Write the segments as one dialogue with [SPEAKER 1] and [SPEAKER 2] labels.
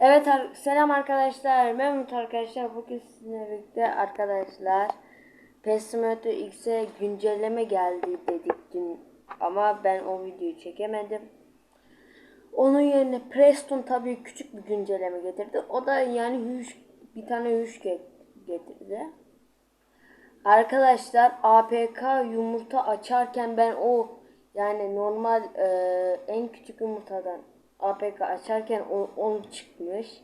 [SPEAKER 1] Evet selam arkadaşlar. Mehmet arkadaşlar. Bugün sizinle birlikte arkadaşlar PES Simulator X'e güncelleme geldi dedik dün. Ama ben o videoyu çekemedim. Onun yerine Preston tabii küçük bir güncelleme getirdi. O da yani hüş, bir tane hüş ge- getirdi. Arkadaşlar APK yumurta açarken ben o yani normal e, en küçük yumurtadan APK açarken o 10 çıkmış.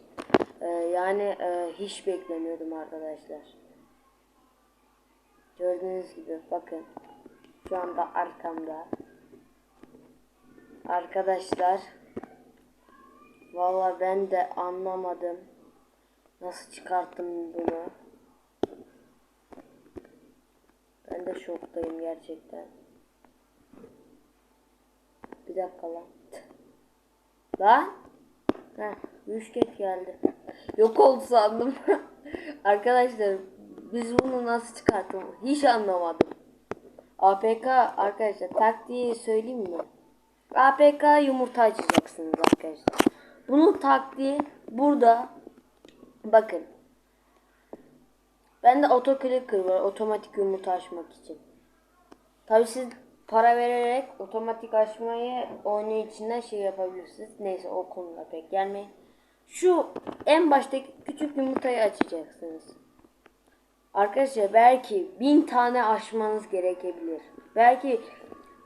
[SPEAKER 1] E, yani e, hiç beklemiyordum arkadaşlar. Gördüğünüz gibi bakın. Şu anda arkamda. Arkadaşlar. Valla ben de anlamadım. Nasıl çıkarttım bunu. Ben de şoktayım gerçekten. Bir dakika lan. Lan. Heh, müşket geldi. Yok oldu sandım. Arkadaşlar biz bunu nasıl çıkarttım hiç anlamadım. APK arkadaşlar taktiği söyleyeyim mi? APK yumurta açacaksınız arkadaşlar. Bunun taktiği burada bakın. Bende autoclicker var otomatik yumurta açmak için. Tabi siz para vererek otomatik açmayı oyunun içinden şey yapabilirsiniz. Neyse o konuda pek gelmeyin. Şu en baştaki küçük yumurtayı açacaksınız. Arkadaşlar belki bin tane açmanız gerekebilir. Belki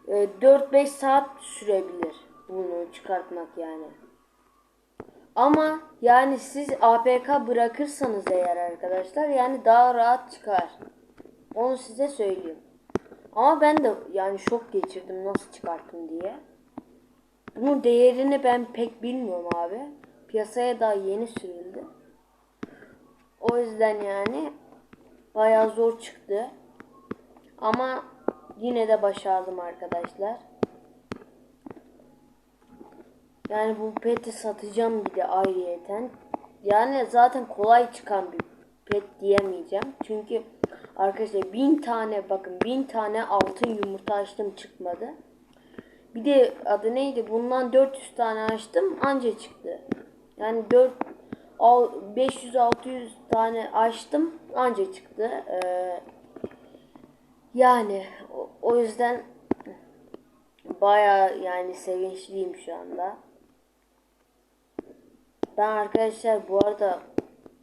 [SPEAKER 1] e, 4-5 saat sürebilir bunu çıkartmak yani. Ama yani siz APK bırakırsanız eğer arkadaşlar yani daha rahat çıkar. Onu size söyleyeyim. Ama ben de yani şok geçirdim nasıl çıkarttım diye. Bunun değerini ben pek bilmiyorum abi. Piyasaya daha yeni sürüldü. O yüzden yani bayağı zor çıktı. Ama yine de başardım arkadaşlar. Yani bu peti satacağım bir de ayrıyeten. Yani zaten kolay çıkan bir pet diyemeyeceğim. Çünkü arkadaşlar bin tane bakın bin tane altın yumurta açtım çıkmadı. Bir de adı neydi? Bundan 400 tane açtım anca çıktı. Yani 4 500-600 tane açtım anca çıktı. Ee, yani o, o yüzden baya yani sevinçliyim şu anda. Ben arkadaşlar bu arada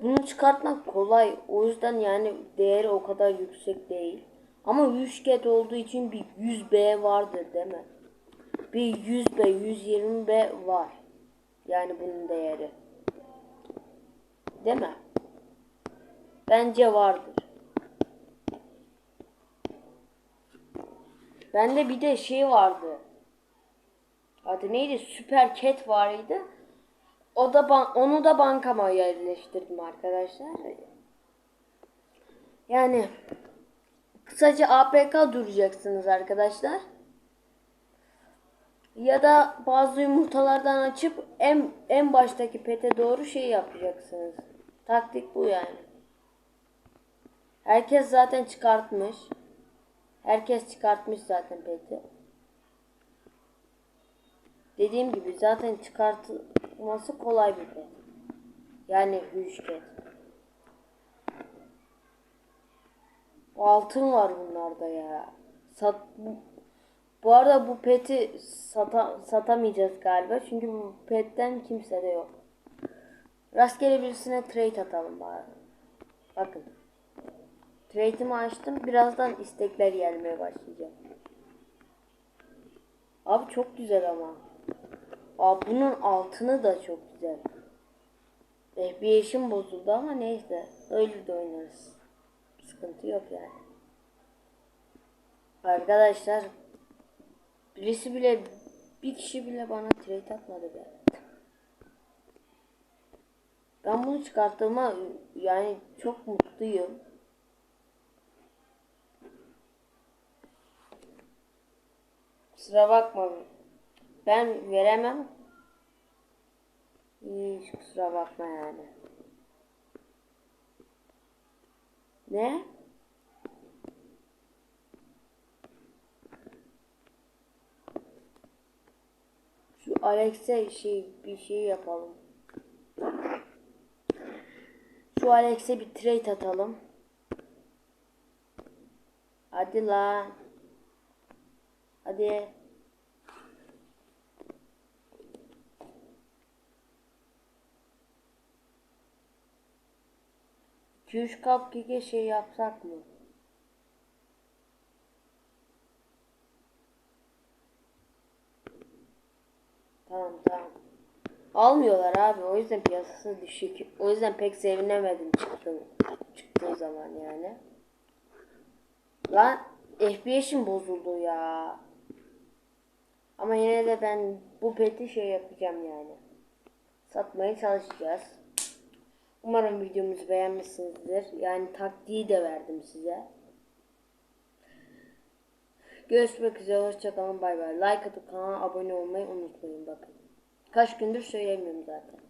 [SPEAKER 1] bunu çıkartmak kolay. O yüzden yani değeri o kadar yüksek değil. Ama 100 get olduğu için bir 100B vardır değil mi? Bir 100B, 120B var. Yani bunun değeri. Değil mi? Bence vardır. Bende bir de şey vardı. Adı neydi? Süper Cat vardı. O da ban onu da bankama yerleştirdim arkadaşlar. Yani kısaca APK duracaksınız arkadaşlar. Ya da bazı yumurtalardan açıp en en baştaki pete doğru şey yapacaksınız. Taktik bu yani. Herkes zaten çıkartmış. Herkes çıkartmış zaten peti. Dediğim gibi zaten çıkartılması kolay bir pet. Yani hüşket. Altın var bunlarda ya. Sat, bu, bu arada bu peti sata, satamayacağız galiba. Çünkü bu petten kimse de yok. Rastgele birisine trade atalım bari. Bakın. Trade'imi açtım. Birazdan istekler gelmeye başlayacak. Abi çok güzel ama. Aa, bunun altını da çok güzel. FPS'im bozuldu ama neyse. Öyle de oynarız. Sıkıntı yok yani. Arkadaşlar birisi bile bir kişi bile bana trade atmadı be. Ben bunu çıkarttığıma yani çok mutluyum. Kusura bakma. Ben veremem. Hiç kusura bakma yani. Ne? Şu Alex'e şey bir şey yapalım. Şu Alex'e bir trade atalım. Hadi lan. Hadi. Kap gige şey yapsak mı? Tamam tamam. Almıyorlar abi. O yüzden piyasası düşük. O yüzden pek sevinemedim çıktığım, çıktığı zaman yani. Lan FPS'im bozuldu ya. Ama yine de ben bu peti şey yapacağım yani. Satmaya çalışacağız. Umarım videomuzu beğenmişsinizdir. Yani taktiği de verdim size. Görüşmek üzere. Hoşçakalın. Bay bay. Like atıp kanala abone olmayı unutmayın bakın. Kaç gündür söylemiyorum zaten.